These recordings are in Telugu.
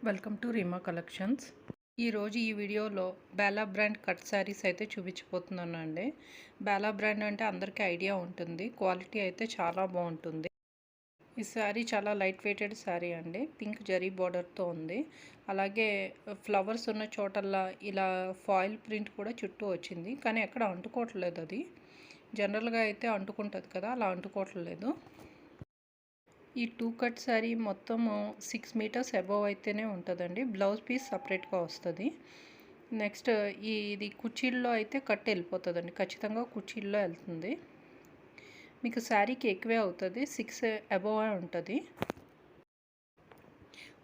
వెల్కమ్ టు రీమా కలెక్షన్స్ ఈరోజు ఈ వీడియోలో బేలా బ్రాండ్ కట్ శారీస్ అయితే చూపించిపోతున్నాను అండి బేలా బ్రాండ్ అంటే అందరికీ ఐడియా ఉంటుంది. క్వాలిటీ అయితే చాలా బాగుంటుంది. ఈ శారీ చాలా లైట్ వెయిటెడ్ శారీ అండి. పింక్ జరీ బార్డర్తో ఉంది. అలాగే ఫ్లవర్స్ ఉన్న చోటల్లా ఇలా ఫాయిల్ ప్రింట్ కూడా చుట్టూ వచ్చింది. కానీ ఎక్కడ అంటుకోవట్లేదు అది. జనరల్గా అయితే అంటుకుంటుంది కదా అలా అంటుకోవట్లేదు. ఈ టూ కట్ శారీ మొత్తము సిక్స్ మీటర్స్ అబవ్ అయితేనే ఉంటుందండి. బ్లౌజ్ పీస్ సపరేట్గా వస్తుంది. నెక్స్ట్ ఈ ఇది కుర్చీల్లో అయితే కట్ వెళ్ళిపోతుందండి. ఖచ్చితంగా కుర్చీల్లో వెళ్తుంది. మీకు శారీకి ఎక్కువే అవుతుంది. సిక్స్ అబవ్ ఉంటుంది.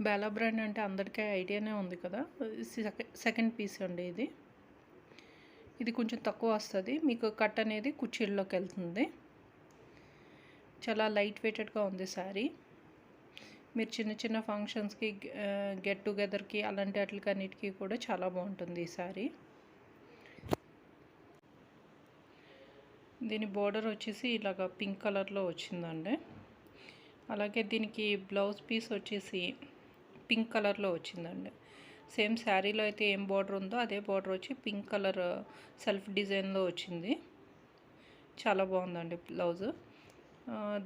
బేలా బ్రాండ్ అంటే అందరికీ ఐడియానే ఉంది కదా. సెకండ్ పీస్ అండి ఇది. ఇది కొంచెం తక్కువ వస్తుంది. మీకు కట్ అనేది కుర్చీల్లోకి వెళ్తుంది. చాలా లైట్ వెయిటెడ్గా ఉంది శారీ మీరు చిన్న చిన్న ఫంక్షన్స్కి గెట్ టుగెదర్కి అలాంటి వాటికి అన్నిటికీ కూడా చాలా బాగుంటుంది ఈ శారీ దీని బోర్డర్ వచ్చేసి ఇలాగ పింక్ కలర్లో వచ్చిందండి. అలాగే దీనికి బ్లౌజ్ పీస్ వచ్చేసి పింక్ కలర్లో వచ్చిందండి. సేమ్ శారీలో అయితే ఏం బార్డర్ ఉందో అదే బార్డర్ వచ్చి పింక్ కలర్ సెల్ఫ్ డిజైన్లో వచ్చింది. చాలా బాగుందండి బ్లౌజ్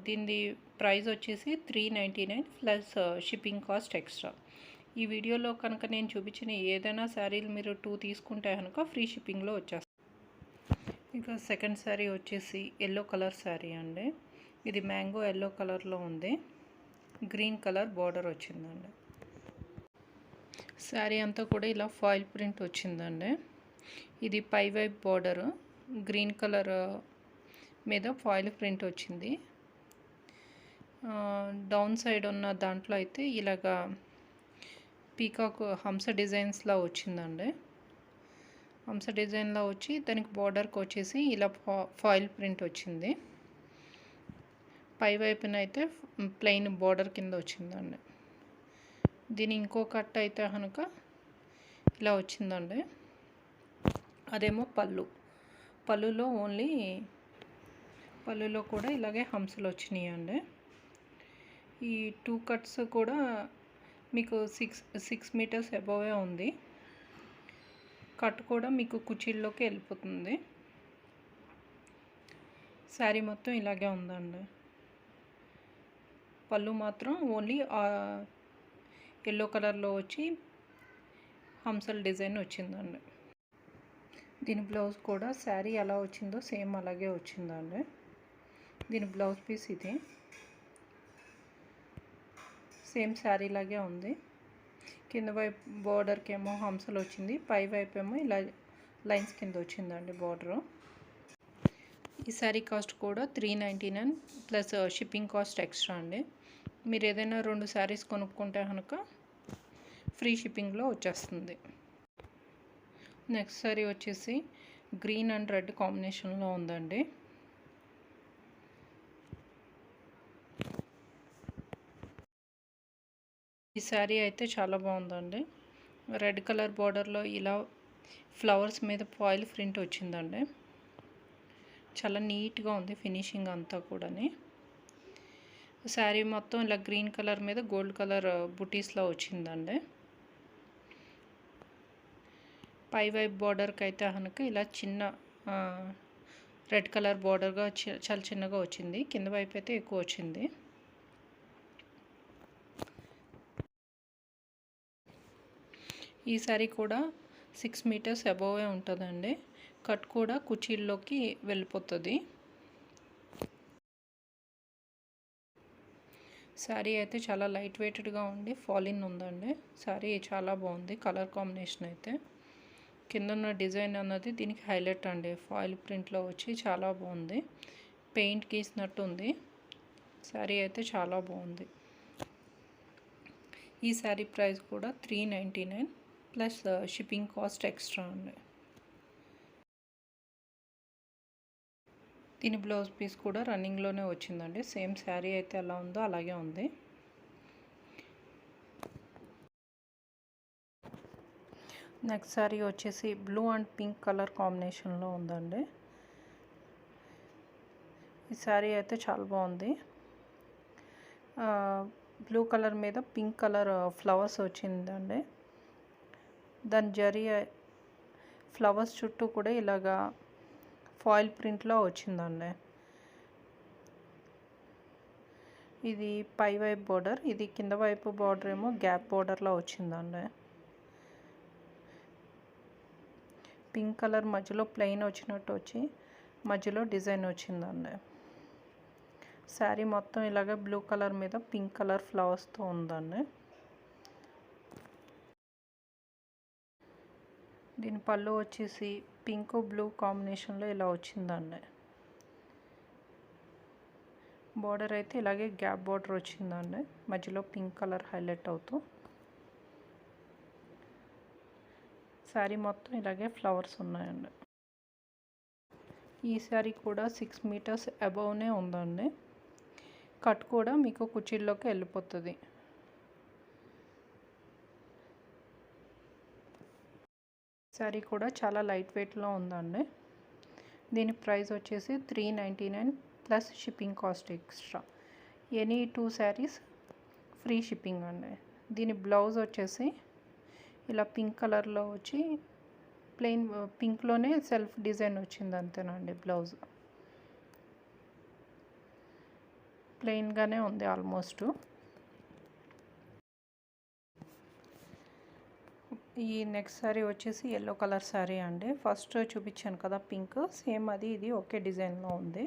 దీనిది ప్రైస్ వచ్చేసి three ninety nine plus shipping cost extra. ఈ వీడియోలో కనుక నేను చూపించిన ఏదైనా శారీలు మీరు టూ తీసుకుంటే కనుక ఫ్రీ షిప్పింగ్లో వచ్చేస్తాయి ఇంకా సెకండ్ శారీ వచ్చేసి ఎల్లో కలర్ శారీ అండి. ఇది మ్యాంగో ఎల్లో కలర్లో ఉంది. గ్రీన్ కలర్ బార్డర్ వచ్చిందండి. శారీ అంతా కూడా ఇలా ఫాయిల్ ప్రింట్ వచ్చిందండి. ఇది పై వైపు బార్డరు. గ్రీన్ కలర్ మీద ఫాయిల్ ప్రింట్ వచ్చింది. డౌన్ సైడ్ ఉన్న దాంట్లో అయితే ఇలాగా పీకాక్ హంస డిజైన్స్లా వచ్చిందండి. హంస డిజైన్లో వచ్చి దానికి బార్డర్కి వచ్చేసి ఇలా ఫాయిల్ ప్రింట్ వచ్చింది. పై వైపున అయితే ప్లెయిన్ బార్డర్ కింద వచ్చిందండి. దీని ఇంకో కట్ అయితే కనుక ఇలా వచ్చిందండి. అదేమో పళ్ళు. పళ్ళులో ఓన్లీ పళ్ళులో కూడా ఇలాగే హంసలు వచ్చినాయి అండి ఈ టూ కట్స్ కూడా మీకు సిక్స్ సిక్స్ మీటర్స్ అబోవే ఉంది. కట్ కూడా మీకు కుర్చీల్లోకి వెళ్ళిపోతుంది. శారీ మొత్తం ఇలాగే ఉందండి. పళ్ళు మాత్రం ఓన్లీ ఎల్లో కలర్లో వచ్చి హంసల్ డిజైన్ వచ్చిందండి. దీని బ్లౌజ్ కూడా శారీ ఎలా వచ్చిందో సేమ్ అలాగే వచ్చిందండి. దీని బ్లౌజ్ పీస్ ఇది. సేమ్ శారీ లాగే ఉంది. కింద వైపు బార్డర్కి ఏమో హంసలు వచ్చింది. పై వైపు ఏమో ఇలా లైన్స్ కింద వచ్చిందండి బార్డరు ఈ శారీ కాస్ట్ కూడా three ninety nine plus shipping cost extra అండి. మీరు ఏదైనా రెండు శారీస్ కొనుక్కుంటే కనుక ఫ్రీ షిప్పింగ్లో వచ్చేస్తుంది. నెక్స్ట్ శారీ వచ్చేసి గ్రీన్ అండ్ రెడ్ కాంబినేషన్లో ఉందండి. ఈ శారీ అయితే చాలా బాగుందండి. రెడ్ కలర్ బార్డర్లో ఇలా ఫ్లవర్స్ మీద పాయిల్ ప్రింట్ వచ్చిందండి. చాలా నీట్గా ఉంది ఫినిషింగ్ అంతా కూడాని. శారీ మొత్తం ఇలా గ్రీన్ కలర్ మీద గోల్డ్ కలర్ బుటీస్లో వచ్చిందండి. పై వైపు బార్డర్కి అయితే కనుక ఇలా చిన్న రెడ్ కలర్ బార్డర్గా చాలా చిన్నగా వచ్చింది. కింద వైపు అయితే ఎక్కువ వచ్చింది. ఈ శారీ కూడా సిక్స్ మీటర్స్ అబోవే ఉంటుందండి. కట్ కూడా కుచీల్లోకి వెళ్ళిపోతుంది. శారీ అయితే చాలా లైట్ వెయిటెడ్గా ఉండి ఫాలిన్ ఉందండి. శారీ చాలా బాగుంది కలర్ కాంబినేషన్ అయితే. కింద ఉన్న డిజైన్ అన్నది దీనికి హైలైట్ అండి. ఫాయిల్ ప్రింట్లో వచ్చి చాలా బాగుంది. పెయింట్ గీసినట్టు ఉంది శారీ అయితే చాలా బాగుంది. ఈ శారీ ప్రైస్ కూడా three ninety nine. Plus shipping cost extra అండి దీని బ్లౌజ్ పీస్ కూడా రన్నింగ్లోనే వచ్చిందండి. సేమ్ శారీ అయితే ఎలా ఉందో అలాగే ఉంది. నెక్స్ట్ శారీ వచ్చేసి బ్లూ అండ్ పింక్ కలర్ కాంబినేషన్లో ఉందండి. ఈ శారీ అయితే చాలా బాగుంది. బ్లూ కలర్ మీద పింక్ కలర్ ఫ్లవర్స్ వచ్చిందండి. దాని జరి ఫ్లవర్స్ చుట్టూ కూడా ఇలాగా ఫాయిల్ ప్రింట్లో వచ్చిందండి. ఇది పై వైపు బార్డర్ ఇది కింద వైపు బార్డర్ ఏమో గ్యాప్ బార్డర్లో వచ్చిందండి. పింక్ కలర్ మధ్యలో ప్లెయిన్ వచ్చినట్టు వచ్చి మధ్యలో డిజైన్ వచ్చిందండి. శారీ మొత్తం ఇలాగ బ్లూ కలర్ మీద పింక్ కలర్ ఫ్లవర్స్తో ఉందండి. దీని పళ్ళు వచ్చేసి పింక్ బ్లూ కాంబినేషన్లో ఇలా వచ్చిందండి. బార్డర్ అయితే ఇలాగే గ్యాప్ బార్డర్ వచ్చిందండి. మధ్యలో పింక్ కలర్ హైలైట్ అవుతూ. శారీ మొత్తం ఇలాగే ఫ్లవర్స్ ఉన్నాయండి. ఈ శారీ కూడా సిక్స్ మీటర్స్ అబవ్నే ఉందండి. కట్ కూడా మీకు కుర్చీల్లోకి వెళ్ళిపోతుంది. శారీ కూడా చాలా లైట్ వెయిట్లో ఉందండి. దీని ప్రైస్ వచ్చేసి three ninety nine plus shipping cost extra. Any two saris free shipping అండి. దీని బ్లౌజ్ వచ్చేసి ఇలా పింక్ కలర్లో వచ్చి ప్లెయిన్ పింక్లోనే సెల్ఫ్ డిజైన్ వచ్చింది అంతేనండి బ్లౌజ్. ప్లెయిన్గానే ఉంది ఆల్మోస్ట్. ఈ నెక్స్ట్ శారీ వచ్చేసి ఎల్లో కలర్ శారీ అండి. ఫస్ట్ చూపించాను కదా పింక్ సేమ్ అది ఇది ఒకే డిజైన్లో ఉంది.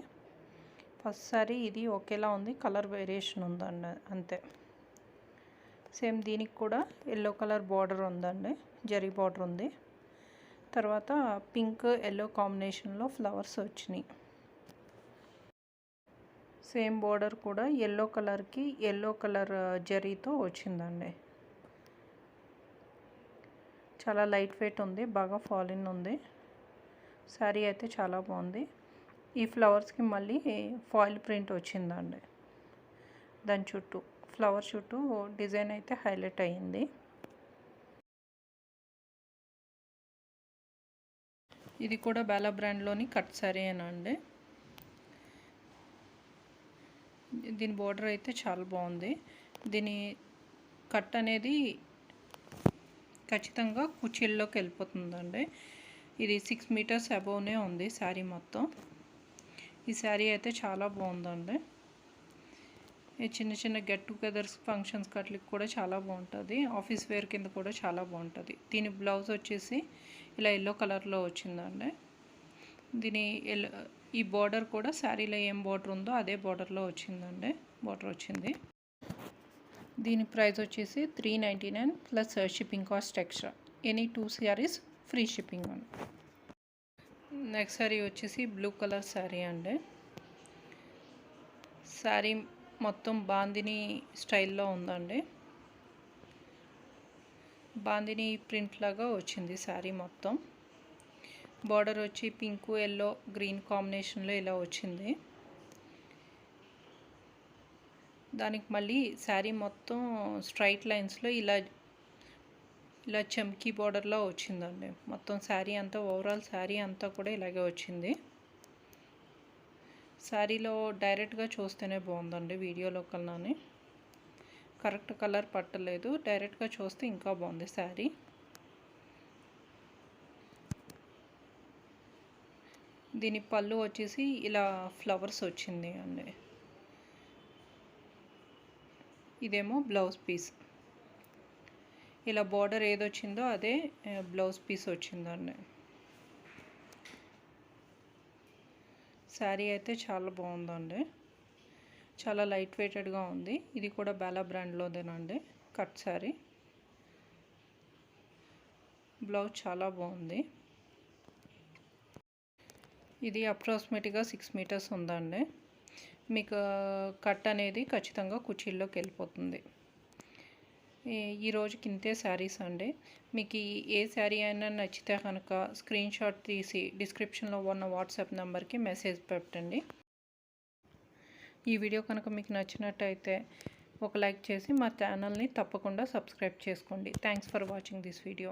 ఫస్ట్ శారీ ఇది ఒకేలా ఉంది కలర్ వేరియేషన్ ఉందండి అంతే. సేమ్ దీనికి కూడా ఎల్లో కలర్ బార్డర్ ఉందండి జరీ బార్డర్ ఉంది. తర్వాత పింక్ ఎల్లో కాంబినేషన్లో ఫ్లవర్స్ వచ్చినాయి. సేమ్ బార్డర్ కూడా ఎల్లో కలర్కి ఎల్లో కలర్ జరీతో వచ్చిందండి. చాలా లైట్ వెయిట్ ఉంది బాగా ఫాలిన్ ఉంది. శారీ అయితే చాలా బాగుంది. ఈ ఫ్లవర్స్కి మళ్ళీ ఫాయిల్ ప్రింట్ వచ్చిందండి. దాని చుట్టూ ఫ్లవర్ చుట్టూ డిజైన్ అయితే హైలైట్ అయ్యింది. ఇది కూడా బేలా బ్రాండ్లోని కట్ శారీ అండి దీని బోర్డర్ అయితే చాలా బాగుంది. దీని కట్ అనేది ఖచ్చితంగా కుచ్చీల్లోకి వెళ్ళిపోతుందండి. ఇది సిక్స్ మీటర్స్ అబోవ్నే ఉంది శారీ మొత్తం. ఈ శారీ అయితే చాలా బాగుందండి. ఈ చిన్న చిన్న గెట్ టుగెదర్స్ ఫంక్షన్స్ కట్లకి కూడా చాలా బాగుంటుంది. ఆఫీస్ వేర్ కింద కూడా చాలా బాగుంటుంది. దీని బ్లౌజ్ వచ్చేసి ఇలా ఎల్లో కలర్లో వచ్చిందండి. దీని ఎల్లో ఈ బార్డర్ కూడా శారీలో ఏం బార్డర్ ఉందో అదే బార్డర్లో వచ్చిందండి. బార్డర్ వచ్చింది. దీని ప్రైస్ వచ్చేసి three ninety nine plus shipping cost extra. Any two saris free shipping అండి నెక్స్ట్ శారీ వచ్చేసి బ్లూ కలర్ శారీ అండి. శారీ మొత్తం బాందిని స్టైల్లో ఉందండి. బాందిని ప్రింట్ లాగా వచ్చింది శారీ మొత్తం. బార్డర్ వచ్చి పింక్ ఎల్లో గ్రీన్ కాంబినేషన్లో ఇలా వచ్చింది. దానికి మళ్ళీ శారీ మొత్తం స్ట్రైట్ లైన్స్లో ఇలా ఇలా చమ్కీ బార్డర్లో వచ్చిందండి. మొత్తం శారీ అంతా ఓవరాల్ శారీ అంతా కూడా ఇలాగే వచ్చింది. శారీలో డైరెక్ట్గా చూస్తేనే బాగుందండి వీడియోలో కన్నానే కరెక్ట్ కలర్ పట్టలేదు. డైరెక్ట్గా చూస్తే ఇంకా బాగుంది శారీ. దీని పళ్ళు వచ్చేసి ఇలా ఫ్లవర్స్ వచ్చింది అండి. ఇదేమో బ్లౌజ్ పీస్. ఇలా బార్డర్ ఏదొచ్చిందో అదే బ్లౌజ్ పీస్ వచ్చిందండి శారీ అయితే చాలా బాగుందండి. చాలా లైట్ వెయిటెడ్గా ఉంది. ఇది కూడా బాలా బ్రాండ్లోదేనండి కట్ శారీ. బ్లౌజ్ చాలా బాగుంది. ఇది అప్రాక్సిమేట్గా సిక్స్ మీటర్స్ ఉందండి. మీకు కట్ అనేది ఖచ్చితంగా కుర్చీల్లోకి వెళ్ళిపోతుంది. ఈరోజు రోజుకి ఇంతే శారీస్ అండి. మీకు ఏ శారీ అయినా నచ్చితే కనుక స్క్రీన్ షాట్ తీసి డిస్క్రిప్షన్లో ఉన్న వాట్సాప్ నెంబర్కి మెసేజ్ పెట్టండి. ఈ వీడియో కనుక మీకు నచ్చినట్టయితే ఒక లైక్ చేసి మా ఛానల్ని తప్పకుండా సబ్స్క్రైబ్ చేసుకోండి. Thanks for watching this video.